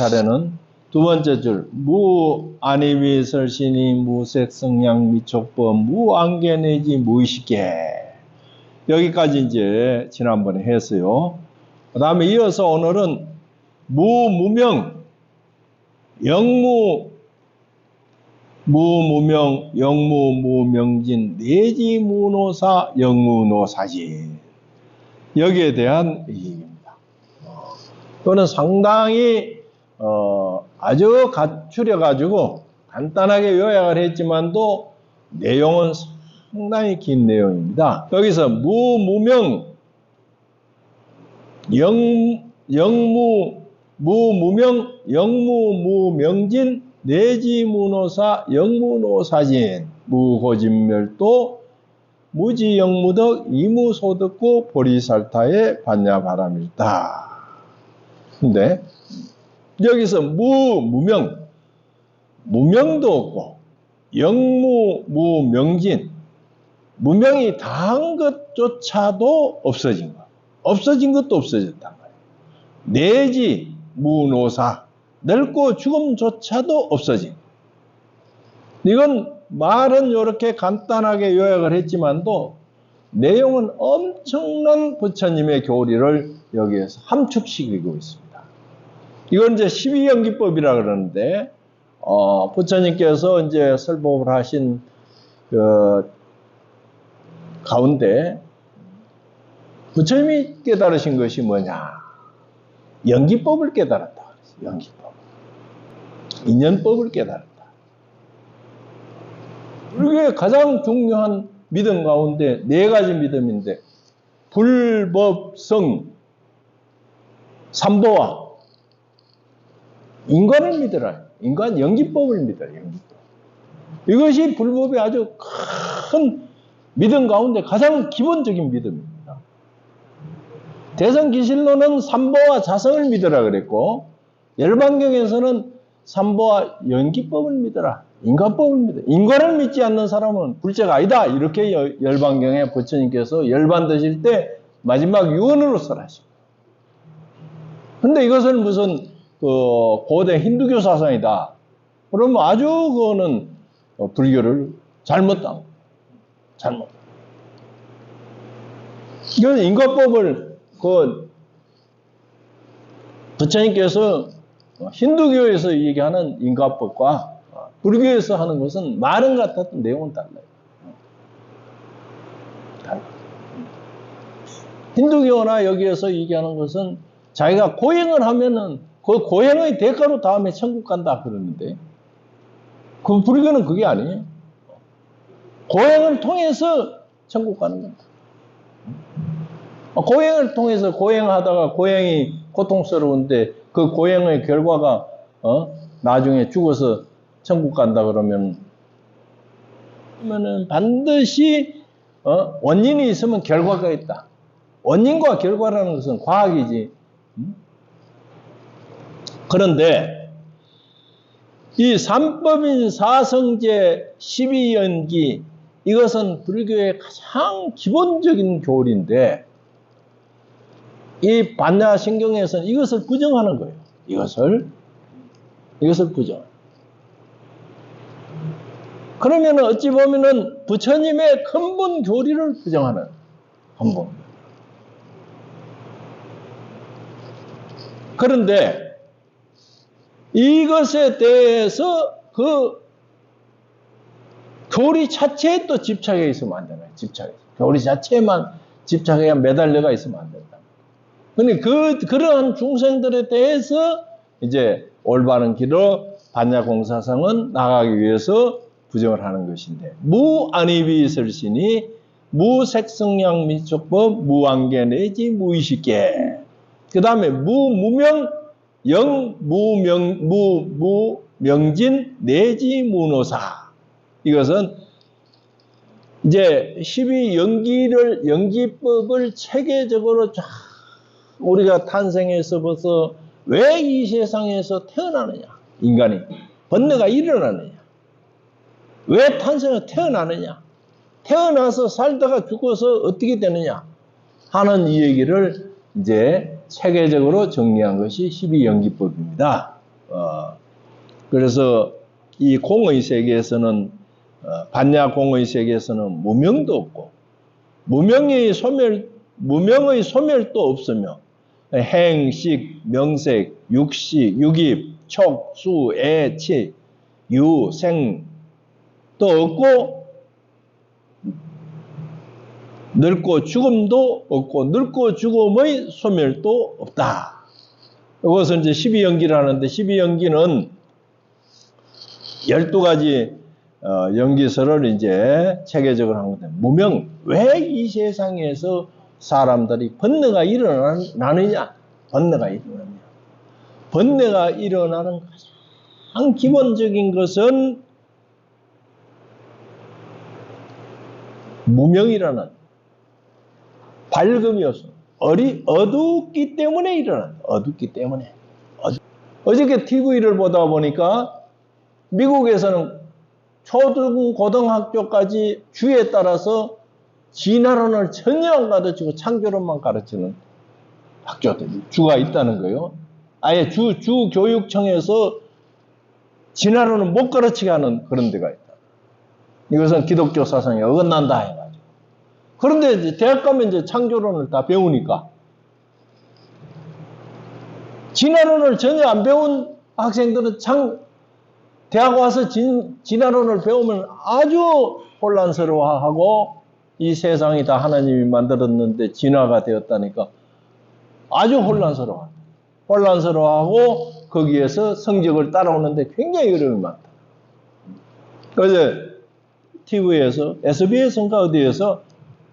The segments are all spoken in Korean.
차례는 두 번째 줄 무 안이비 설신이 무색 성량 미촉법 무안개 내지 무의식계 여기까지 이제 지난번에 했어요. 그 다음에 이어서 오늘은 무 무명 영무 무 무명 영무 무명진 내지 무노사 영무노사진 여기에 대한 얘기입니다. 이거는 상당히 어, 아주 갖추려 가지고 간단하게 요약을 했지만도 내용은 상당히 긴 내용입니다. 여기서 무 무명 영 영무 무 무명 영무 무명진 내지무노사 영무노사진 무고진멸도 무지영무덕 이무소득고 보리살타의 반야바람일다. 근데 여기서 무, 무명, 무명도 없고 영무, 무명진, 무명이 다한 것조차도 없어진 거. 없어진 것도 없어졌단 말이에요. 내지, 무노사, 늙고 죽음조차도 없어진 거. 이건 말은 이렇게 간단하게 요약을 했지만도 내용은 엄청난 부처님의 교리를 여기에서 함축시키고 있습니다. 이건 이제 12연기법이라 그러는데, 어, 부처님께서 이제 설법을 하신 그 가운데 부처님이 깨달으신 것이 뭐냐? 연기법을 깨달았다. 연기법. 인연법을 깨달았다. 불교의 가장 중요한 믿음 가운데 네 가지 믿음인데, 불법성, 삼보와 인간을 믿어라. 인간 연기법을 믿어라. 연기법. 이것이 불법의 아주 큰 믿음 가운데 가장 기본적인 믿음입니다. 대성기실로는 삼보와 자성을 믿어라 그랬고 열반경에서는 삼보와 연기법을 믿어라. 인간법을 믿어. 인간을 믿지 않는 사람은 불자가 아니다. 이렇게 열반경에 부처님께서 열반 드실 때 마지막 유언으로 설하십니다. 근데 이것은 무슨 그 고대 힌두교 사상이다. 그러면 아주 그거는 불교를 잘못한 잘못. 이건 인과법을 그 부처님께서 힌두교에서 얘기하는 인과법과 불교에서 하는 것은 말은 같아도 내용은 달라요. 달라. 힌두교나 여기에서 얘기하는 것은 자기가 고행을 하면은 그 고행의 대가로 다음에 천국 간다 그러는데 그 불교는 그게 아니에요. 고행을 통해서 천국 가는 겁니다. 고행을 통해서 고행하다가 고행이 고통스러운데 그 고행의 결과가 어? 나중에 죽어서 천국 간다 그러면 그러면은 반드시 어? 원인이 있으면 결과가 있다. 원인과 결과라는 것은 과학이지. 그런데 이 삼법인 사성제 12연기 이것은 불교의 가장 기본적인 교리인데 이 반야신경에서는 이것을 부정하는 거예요. 이것을 이것을 부정. 그러면 어찌 보면은 부처님의 근본 교리를 부정하는 근본. 그런데 이것에 대해서 그 교리 자체에 또 집착해 있으면 안 되나요? 집착해. 교리 자체에만 집착해 매달려가 있으면 안 된다. 근데 그, 그러한 중생들에 대해서 이제 올바른 길로 반야공사상은 나가기 위해서 부정을 하는 것인데, 무안입이 설신이 무색성량 미촉법 무안개 내지 무의식계. 그 다음에 무무명 영 무 명 무 무 명진 내지 무노사. 이것은 이제 12 연기를 연기법을 체계적으로 쫙 우리가 탄생해서부터 왜 이 세상에서 태어나느냐. 인간이 번뇌가 일어나느냐. 왜 탄생을 태어나느냐. 태어나서 살다가 죽어서 어떻게 되느냐. 하는 이 얘기를 이제 체계적으로 정리한 것이 12연기법입니다. 어, 그래서 이 공의 세계에서는 어, 반야 공의 세계에서는 무명도 없고 무명의 소멸 무명의 소멸도 없으며 행 식, 명색, 육시, 육입, 촉, 수, 애, 치, 유, 생, 또 없고, 늙고 죽음도 없고, 늙고 죽음의 소멸도 없다. 이것은 이제 12연기라는데, 12연기는 12가지 어, 연기서를 이제 체계적으로 한 건데, 무명, 왜 이 세상에서 사람들이 번뇌가 일어나느냐? 번뇌가 일어나느냐? 번뇌가 일어나는 가장 기본적인 것은 무명이라는 밝음이 없어. 어리, 어둡기 때문에 일어난다. 어둡기 때문에. 어저께 TV를 보다 보니까 미국에서는 초등 고등학교까지 주에 따라서 진화론을 전혀 안 가르치고 창조론만 가르치는 학교들이 주가 있다는 거예요. 아예 주, 주 교육청에서 진화론을 못 가르치게 하는 그런 데가 있다. 이것은 기독교 사상에 어긋난다. 그런데 이제 대학 가면 이제 창조론을 다 배우니까 진화론을 전혀 안 배운 학생들은 창, 대학 와서 진, 진화론을 배우면 아주 혼란스러워하고 이 세상이 다 하나님이 만들었는데 진화가 되었다니까 아주 혼란스러워. 혼란스러워하고 거기에서 성적을 따라오는데 굉장히 어려움이 많다. 어제 TV에서 SBS인가 어디에서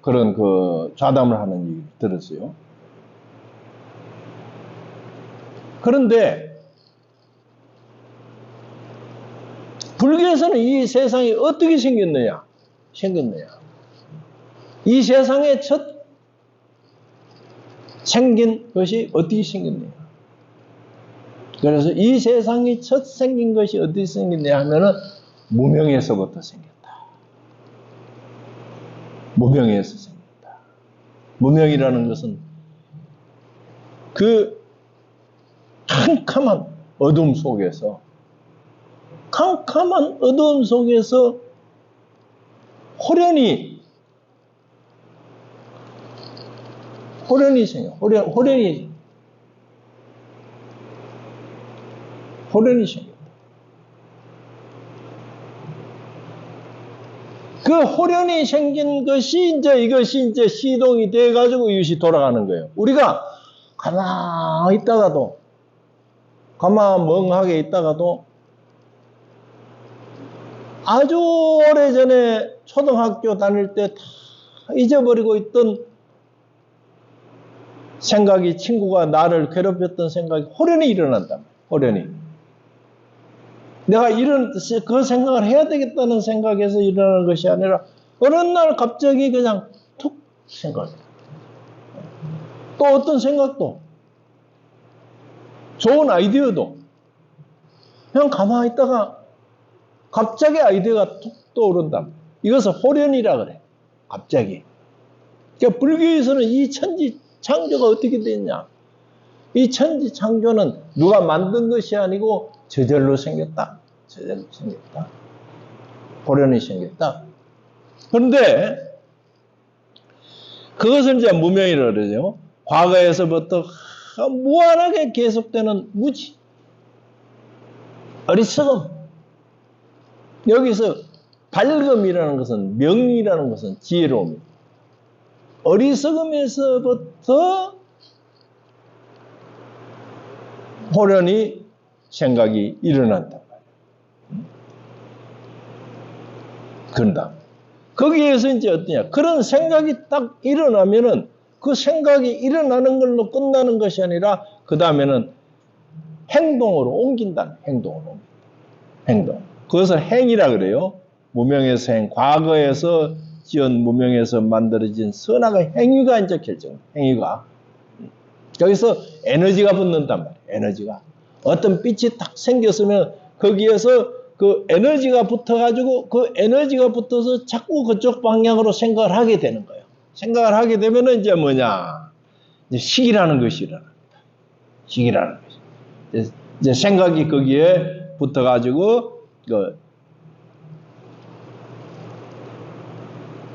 그런 그 좌담을 하는 얘기 들었어요. 그런데 불교에서는 이 세상이 어떻게 생겼느냐? 생겼느냐? 이 세상에 첫 생긴 것이 어떻게 생겼느냐? 그래서 이 세상이 첫 생긴 것이 어떻게 생겼냐 하면은 무명에서부터 생겼다. 무명에서 생겼다. 무명이라는 것은 그 캄캄한 어둠 속에서 캄캄한 어둠 속에서 호련히 호련이 생겨. 호련, 호련이, 호련이 생겨. 그 호련이 생긴 것이 이제 이것이 이제 시동이 돼가지고 이것이 돌아가는 거예요. 우리가 가만히 있다가도, 가만 멍하게 있다가도 아주 오래 전에 초등학교 다닐 때 다 잊어버리고 있던 생각이 친구가 나를 괴롭혔던 생각이 호련히 일어난다. 호련히. 내가 이런 그 생각을 해야 되겠다는 생각에서 일어나는 것이 아니라 어느 날 갑자기 그냥 툭 생각. 또 어떤 생각도 좋은 아이디어도 그냥 가만히 있다가 갑자기 아이디어가 툭 떠오른다. 이것을 호련이라 그래. 갑자기. 그러니까 불교에서는 이 천지 창조가 어떻게 됐냐? 이 천지 창조는 누가 만든 것이 아니고 저절로 생겼다. 저절로 생겼다. 보련이 생겼다. 그런데 그것을 이제 무명이라고 그러죠. 과거에서부터 무한하게 계속되는 무지, 어리석음. 여기서 밝음이라는 것은 명이라는 것은 지혜로움입니다. 어리석음에서부터 호련히 생각이 일어난단 말이에요. 그런다. 거기에서 이제 어떠냐. 그런 생각이 딱 일어나면은 그 생각이 일어나는 걸로 끝나는 것이 아니라 그 다음에는 행동으로 옮긴다. 행동으로. 행동. 그것을 행이라 그래요. 무명에서 행. 과거에서 지은 무명에서 만들어진 선악의 행위가 이제 결정, 행위가. 여기서 에너지가 붙는단 말이에요, 에너지가. 어떤 빛이 딱 생겼으면 거기에서 그 에너지가 붙어가지고 그 에너지가 붙어서 자꾸 그쪽 방향으로 생각을 하게 되는 거예요. 생각을 하게 되면은 이제 뭐냐. 이제 식이라는 것이 일어납니다. 식이라는 것이. 이제 생각이 거기에 붙어가지고 그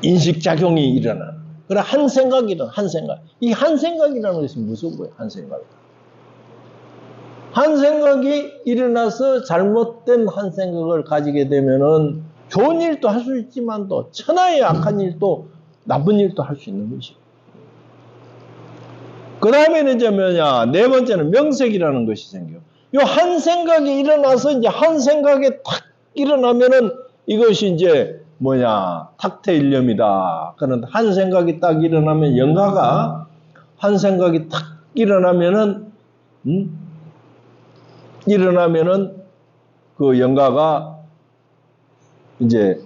인식 작용이 일어나. 그래 한 생각이란 한 생각. 이 한 생각이라는 것이 무서운 거예요. 한 생각. 한 생각이 일어나서 잘못된 한 생각을 가지게 되면은 좋은 일도 할 수 있지만 또 천하의 악한 일도 나쁜 일도 할 수 있는 것이. 그 다음에는 이제 뭐냐 네 번째는 명색이라는 것이 생겨. 요 한 생각이 일어나서 이제 한 생각에 탁 일어나면은 이것이 이제 뭐냐 탁태일념이다. 그런 한 생각이 딱 일어나면 영가가 한 생각이 탁 일어나면은 음? 일어나면은 그 영가가 이제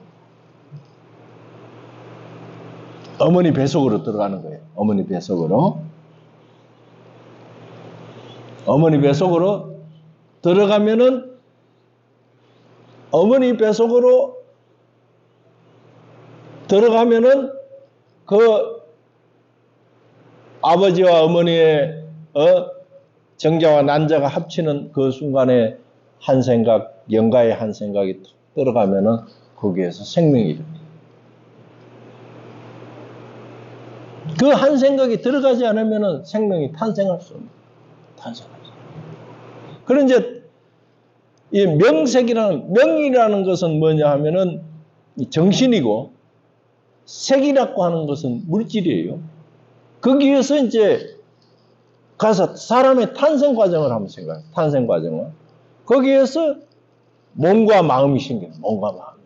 어머니 뱃속으로 들어가는 거예요. 어머니 뱃속으로. 어머니 뱃속으로 들어가면은 어머니 뱃속으로 들어가면은 그 아버지와 어머니의 어? 정자와 난자가 합치는 그 순간에 한 생각, 영가의 한 생각이 툭 들어가면은 거기에서 생명이 일어납니다. 그한 생각이 들어가지 않으면은 생명이 탄생할 수 없습니다. 탄생할 수. 그런 이제 이 명색이라는 명이라는 것은 뭐냐 하면은 정신이고 색이라고 하는 것은 물질이에요. 거기에서 이제 가서 사람의 탄생 과정을 한번 생각해요. 탄생 과정을. 거기에서 몸과 마음이 생겨요. 몸과 마음.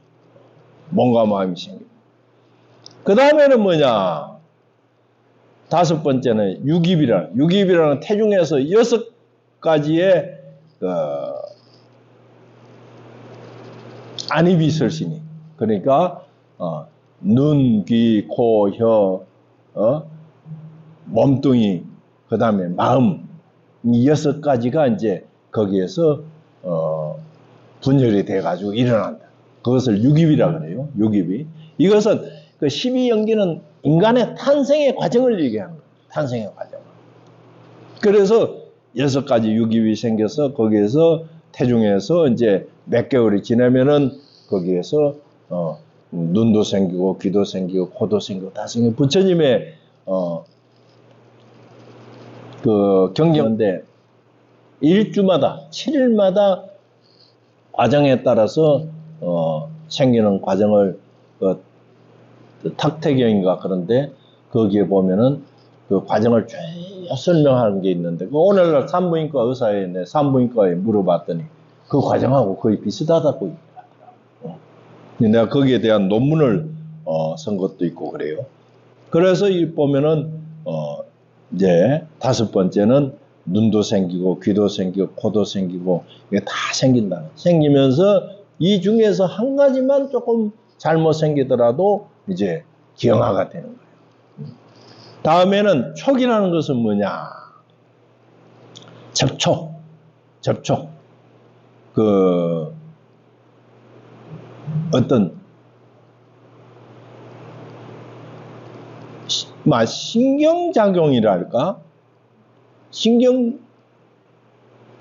몸과 마음이 생겨요. 그 다음에는 뭐냐? 다섯 번째는 유깁이라는, 유깁이라는 태중에서 여섯 가지의, 그, 안입이 설신이. 그러니까, 어, 눈, 귀, 코, 혀, 어, 몸뚱이, 그 다음에 마음, 이 여섯 가지가 이제 거기에서, 어, 분열이 돼가지고 일어난다. 그것을 유깁이라 그래요. 유깁이. 이것은 그 12연기는 인간의 탄생의 과정을 얘기하는 거예요. 탄생의 과정. 그래서 여섯 가지 유깁이 생겨서 거기에서 태중에서 이제 몇 개월이 지나면은 거기에서 어, 눈도 생기고 귀도 생기고 코도 생기고 다 생기고 부처님의 어, 그 경전인데 일주마다 7일마다 과정에 따라서 어, 생기는 과정을 그, 탁태경인가 그런데 거기에 보면은 그 과정을 쭉 설명하는 게 있는데 그 오늘날 산부인과 의사에 내 산부인과에 물어봤더니 그 과정하고 거의 비슷하다고. 어. 내가 거기에 대한 논문을 어, 쓴 것도 있고 그래요. 그래서 이 보면은 어, 이제 다섯 번째는 눈도 생기고 귀도 생기고 코도 생기고 이게 다 생긴다. 생기면서 이 중에서 한 가지만 조금 잘못 생기더라도 이제 기형화가 되는 거예요. 다음에는 촉이라는 것은 뭐냐? 접촉, 접촉. 그 어떤 막 신경작용이랄까? 신경이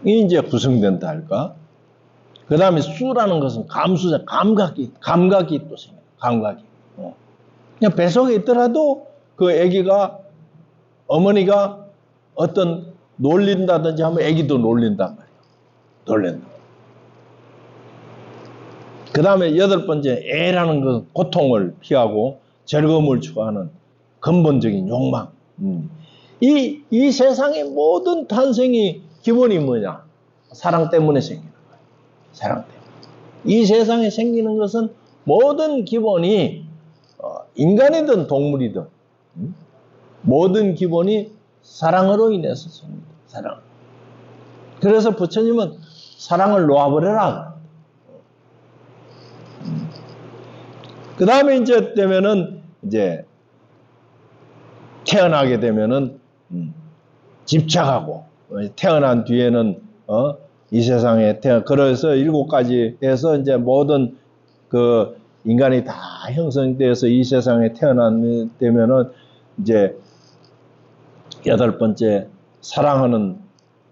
이제 구성된다 할까? 그 다음에 수라는 것은 감수자, 감각이, 감각이 또 생겨요. 감각이. 어. 그냥 뱃속에 있더라도 그 아기가, 어머니가 어떤 놀린다든지 하면 아기도 놀린단 말이에요. 놀린다. 그 다음에 여덟 번째, 애라는 것은 고통을 피하고 즐거움을 추구하는 근본적인 욕망. 음. 이, 이 세상의 모든 탄생이 기본이 뭐냐? 사랑 때문에 생기는 거예요. 사랑 때문에. 이 세상에 생기는 것은 모든 기본이 어, 인간이든 동물이든 음? 모든 기본이 사랑으로 인해서 생깁니다. 사랑. 그래서 부처님은 사랑을 놓아버려라. 음. 그 다음에 이제 되면은 이제 태어나게 되면은 음, 집착하고 태어난 뒤에는 어, 이 세상에 태어 그래서 일곱 가지 해서 이제 모든 그 인간이 다 형성돼서 이 세상에 태어나면은 이제 여덟 번째 사랑하는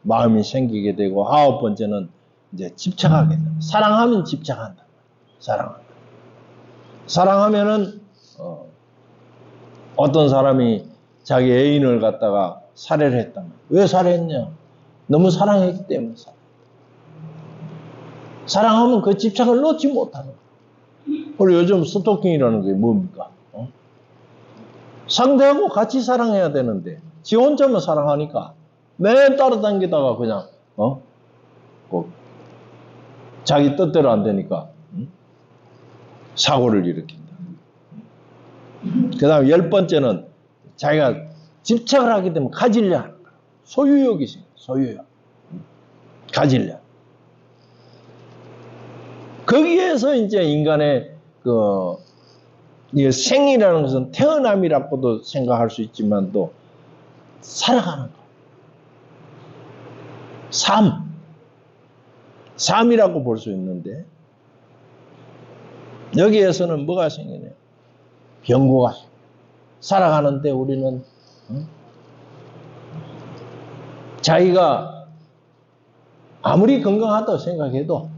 마음이 생기게 되고 아홉 번째는 이제 집착하게 된다. 사랑하면 집착한다. 사랑한다. 사랑하면은 어, 어떤 사람이 자기 애인을 갖다가 살해를 했다. 왜 살해했냐? 너무 사랑했기 때문에 살해. 사랑하면 그 집착을 놓지 못하는 거예요. 그리고 요즘 스토킹이라는 게 뭡니까? 어? 상대하고 같이 사랑해야 되는데 지 혼자만 사랑하니까 맨 따라다니다가 그냥 어? 꼭 자기 뜻대로 안 되니까 응? 사고를 일으킨다. 그 다음에 열 번째는 자기가 집착을 하게 되면 가지려 하는 거야. 소유욕이 있어요. 소유욕. 가지려. 거기에서 이제 인간의 그, 이 생이라는 것은 태어남이라고도 생각할 수 있지만 또 살아가는 거. 삶. 삶이라고 볼 수 있는데 여기에서는 뭐가 생기냐? 병고가 생겨. 살아가는데 우리는 어? 자기가 아무리 건강하다고 생각해도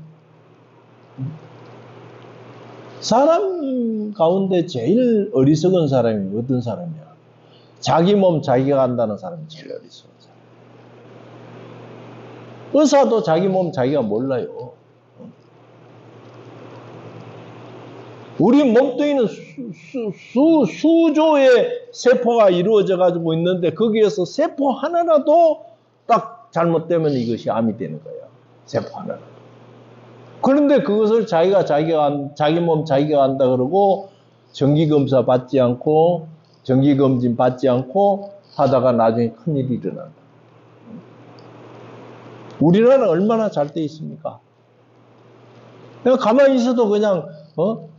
사람 가운데 제일 어리석은 사람이 어떤 사람이야? 자기 몸 자기가 한다는 사람이 제일 어리석은 사람. 의사도 자기 몸 자기가 몰라요. 우리 몸뚱이는 수, 수, 수, 수조의 세포가 이루어져 가지고 있는데 거기에서 세포 하나라도 딱 잘못되면 이것이 암이 되는 거예요. 세포 하나라도. 그런데 그것을 자기가 자기가 한- 자기 몸 자기가 한다 그러고 정기 검사 받지 않고 정기 검진 받지 않고 하다가 나중에 큰 일이 일어난다. 우리나라는 얼마나 잘 돼 있습니까? 가만히 있어도 그냥 어?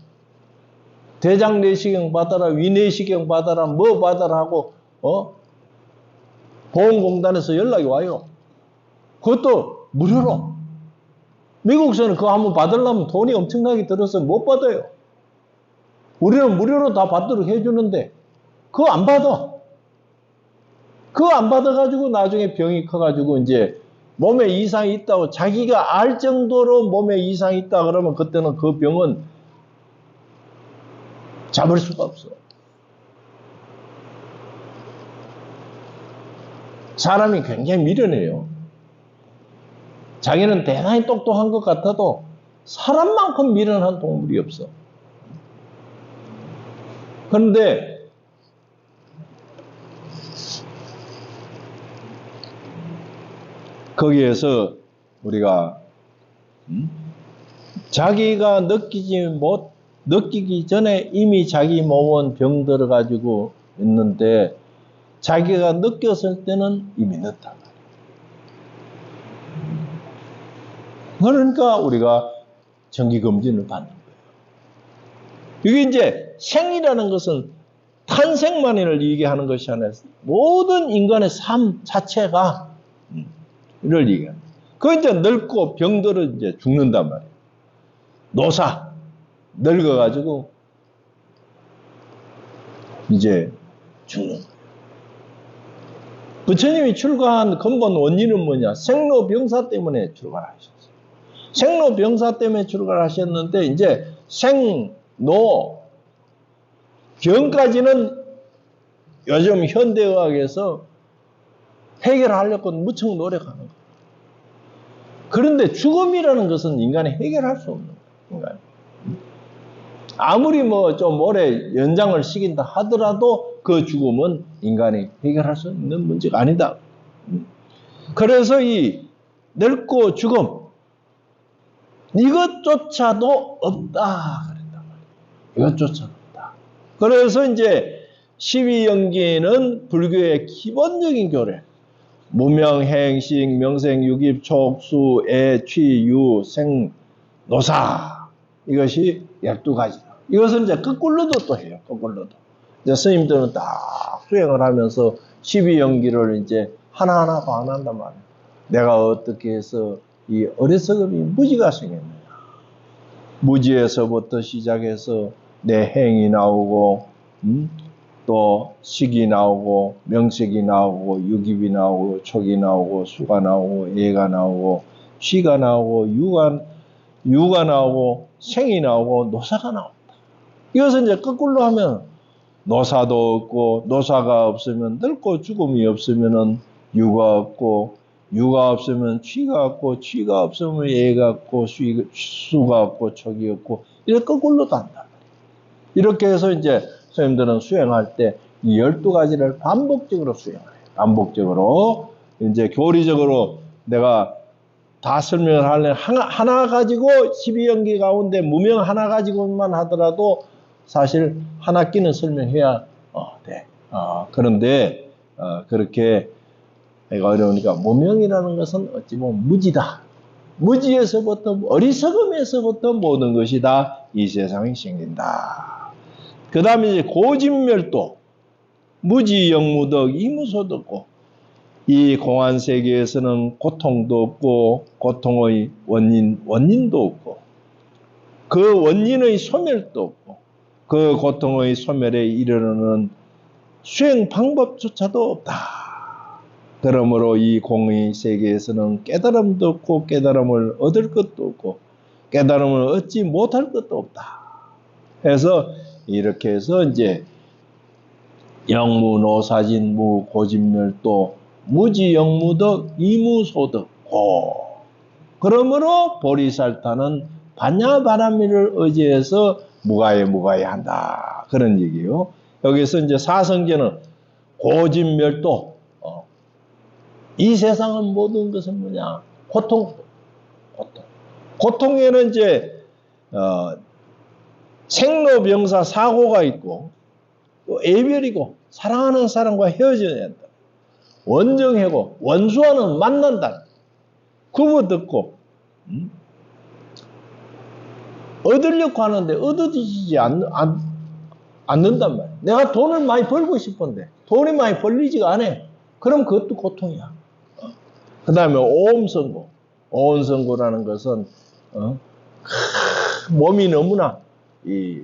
대장 내시경 받아라, 위 내시경 받아라, 뭐 받아라 하고 어? 보험공단에서 연락이 와요. 그것도 무료로. 미국에서는 그거 한번 받으려면 돈이 엄청나게 들어서 못 받아요. 우리는 무료로 다 받도록 해주는데 그거 안 받아. 그거 안 받아가지고 나중에 병이 커가지고 이제 몸에 이상이 있다고 자기가 알 정도로 몸에 이상이 있다 그러면 그때는 그 병은 잡을 수가 없어. 사람이 굉장히 미련해요. 자기는 대단히 똑똑한 것 같아도 사람만큼 미련한 동물이 없어. 그런데 거기에서 우리가 음? 자기가 느끼지 못 느끼기 전에 이미 자기 몸은 병들어 가지고 있는데 자기가 느꼈을 때는 이미 늦다. 그러니까 우리가 정기 검진을 받는 거예요. 이게 이제 생이라는 것은 탄생만을 얘기하는 것이 아니라 모든 인간의 삶 자체가 음, 이를 얘기합니다. 그 이제 늙고 병들어 이제 죽는단 말이에요. 노사 늙어가지고 이제 죽는 거예요. 부처님이 출가한 근본 원인은 뭐냐? 생로병사 때문에 출가하셨어요. 생로병사 때문에 출가를 하셨는데 이제 생, 노, 병까지는 요즘 현대의학에서 해결하려고 무척 노력하는 거예요. 그런데 죽음이라는 것은 인간이 해결할 수 없는 거예요. 인간. 아무리 뭐 좀 오래 연장을 시킨다 하더라도 그 죽음은 인간이 해결할 수 있는 문제가 아니다. 그래서 이 늙고 죽음 이것조차도 없다 그랬단 말이에요. 이것조차도 없다. 그래서 이제 12연기는 불교의 기본적인 교례. 무명, 행식, 명생, 유깁, 촉수, 애, 취, 유, 생, 노사. 이것이 12가지다. 이것은 이제 거꾸로도 또 해요. 거꾸로도. 이제 스님들은 딱 수행을 하면서 12연기를 이제 하나하나 반한단 말이에요. 내가 어떻게 해서 이 어리석음이 무지가 생겼느냐. 무지에서부터 시작해서 내 행이 나오고, 음? 또 식이 나오고 명식이 나오고 유깁이 나오고 촉이 나오고 수가 나오고 예가 나오고 쉬가 나오고 유가 유가 나오고 생이 나오고 노사가 나온다. 이것은 이제 거꾸로 하면 노사도 없고 노사가 없으면 늙고 죽음이 없으면은 유가 없고 유가 없으면 취가 없고 취가 없으면 예가 없고 수, 수가 없고 촉이 없고 이렇게 거꾸로 간다. 이렇게 해서 이제 선생님들은 수행할 때 이 12가지를 반복적으로 수행을 해요. 반복적으로. 이제 교리적으로 내가 다 설명을 하려면 하나, 하나 가지고 12연기 가운데 무명 하나 가지고만 하더라도 사실 한 끼는 설명해야 어, 돼. 어, 그런데 어, 그렇게 내가 어려우니까 무명이라는 것은 어찌 보면 무지다. 무지에서부터 어리석음에서부터 모든 것이 다 이 세상에 생긴다. 그 다음에 이제 고진멸도 무지 영무덕 이무소득고 이 공안 세계에서는 고통도 없고 고통의 원인 원인도 없고 그 원인의 소멸도 없고 그 고통의 소멸에 이르는 수행 방법조차도 없다. 그러므로 이 공의 세계에서는 깨달음도 없고 깨달음을 얻을 것도 없고 깨달음을 얻지 못할 것도 없다. 해서 이렇게 해서 이제 영무노사진 무고진멸도 무지영무덕 이무소득 고 그러므로 보리살타는 반야바라미를 의지해서 무가에 무가에 한다 그런 얘기예요. 여기서 이제 사성제는 고진멸도 어. 이 세상은 모든 것은 뭐냐 고통 고통 고통에는 이제 어, 생로병사 사고가 있고 또 애별이고 사랑하는 사람과 헤어져야 된다. 원정해고 원수와는 만난다. 구부 듣고 음? 얻으려고 하는데 얻어지지 않, 않, 않 는단 말이야. 내가 돈을 많이 벌고 싶은데 돈이 많이 벌리지가 않아. 그럼 그것도 고통이야. 어? 그 다음에 오음선고. 오음선고라는 것은 어? 몸이 너무나 이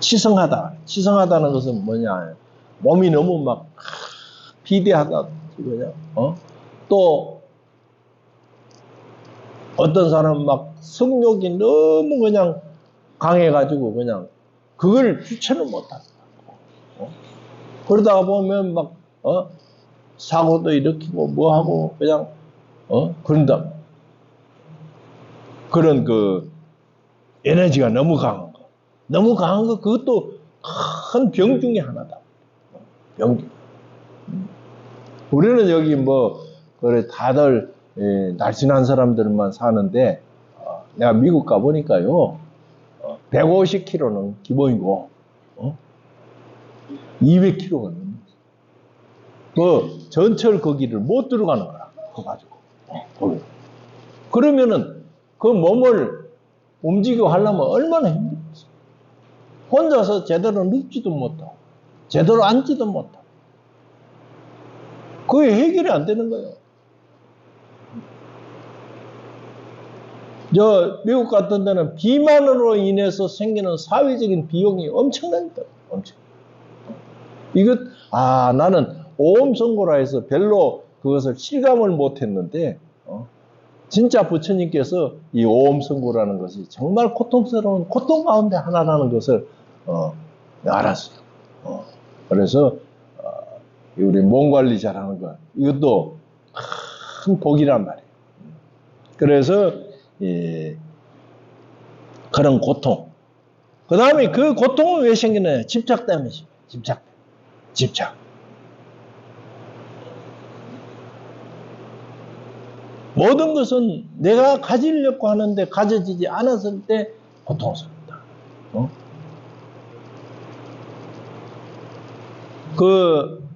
치성하다. 치성하다는 것은 뭐냐? 몸이 너무 막 비대하다. 그냥 어? 또 어떤 사람은 막 성욕이 너무 그냥 강해가지고 그냥 그걸 주체를 못한다. 어? 그러다가 보면 막 어? 사고도 일으키고 뭐하고 그냥 어? 그런다. 그런 그 에너지가 너무 강한 거. 너무 강한 거 그것도 큰 병 중에 하나다. 병 중. 우리는 여기 뭐 그래 다들 예, 날씬한 사람들만 사는데 어, 내가 미국 가 보니까요 어, 150kg는 기본이고 어? 200kg가 넘는 그 전철 거기를 못 들어가는 거야. 그거 가지고 어. 그러면은 그 몸을 움직이고 하려면 얼마나 힘들겠어. 혼자서 제대로 눕지도 못하고 제대로 앉지도 못하고 그게 해결이 안 되는 거예요. 저 미국 같은 데는 비만으로 인해서 생기는 사회적인 비용이 엄청납니다. 엄청. 이것 아 나는 오음 선고라 해서 별로 그것을 실감을 못했는데 어, 진짜 부처님께서 이 오음 선고라는 것이 정말 고통스러운 고통 가운데 하나라는 것을 어, 알았어요. 어, 그래서 어, 우리 몸 관리 잘하는 거 이것도 큰 복이란 말이에요. 그래서 예, 그런 고통. 그 다음에 그 고통은 왜 생기나요? 집착 때문이죠. 집착. 집착. 모든 것은 내가 가지려고 하는데 가져지지 않았을 때 고통스럽다. 어? 그,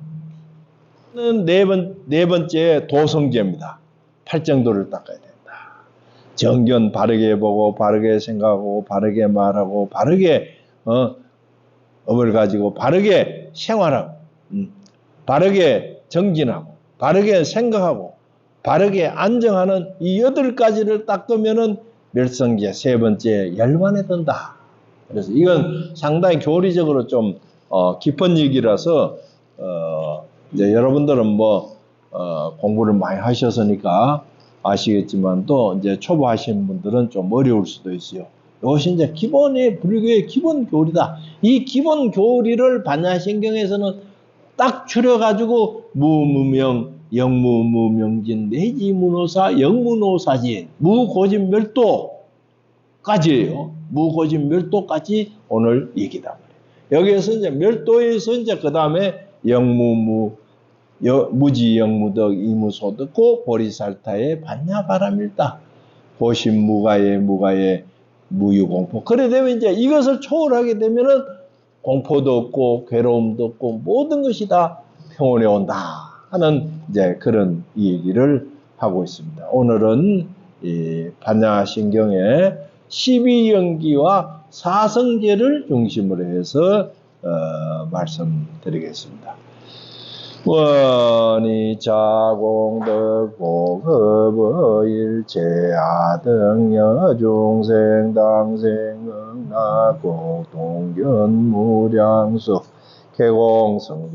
네, 번, 네 번째 도성제입니다. 팔정도를 닦아야 된다. 정견 바르게 보고, 바르게 생각하고, 바르게 말하고, 바르게, 어, 업을 가지고, 바르게 생활하고, 음, 바르게 정진하고, 바르게 생각하고, 바르게 안정하는 이 여덟 가지를 닦으면은 멸성제 세 번째 열반에 든다. 그래서 이건 상당히 교리적으로 좀 어, 깊은 얘기라서 어, 이제 여러분들은 뭐 어, 공부를 많이 하셨으니까 아시겠지만 또 이제 초보 하시는 분들은 좀 어려울 수도 있어요. 이것이 이제 기본의 불교의 기본 교리다. 이 기본 교리를 반야신경에서는 딱 추려가지고 무무명 영무무명진 내지문호사 영문호사진 무고진멸도까지예요. 무고진멸도까지 오늘 얘기다. 여기에서 이제 멸도에서 이제 그 다음에 영무무 여- 무지영무덕 이무소득고 보리살타의 반야바람일다. 보신 무가의 무가의 무유공포. 그래 되면 이제 이것을 초월하게 되면은 공포도 없고 괴로움도 없고 모든 것이 다 평온에 온다 하는 이제 그런 얘기를 하고 있습니다. 오늘은 이 반야신경의 12연기와 사성제를 중심으로 해서 어, 말씀드리겠습니다. 원이 자공덕 보급어일체아 등여 중생 당생 응나고 동견무량수 개공성불도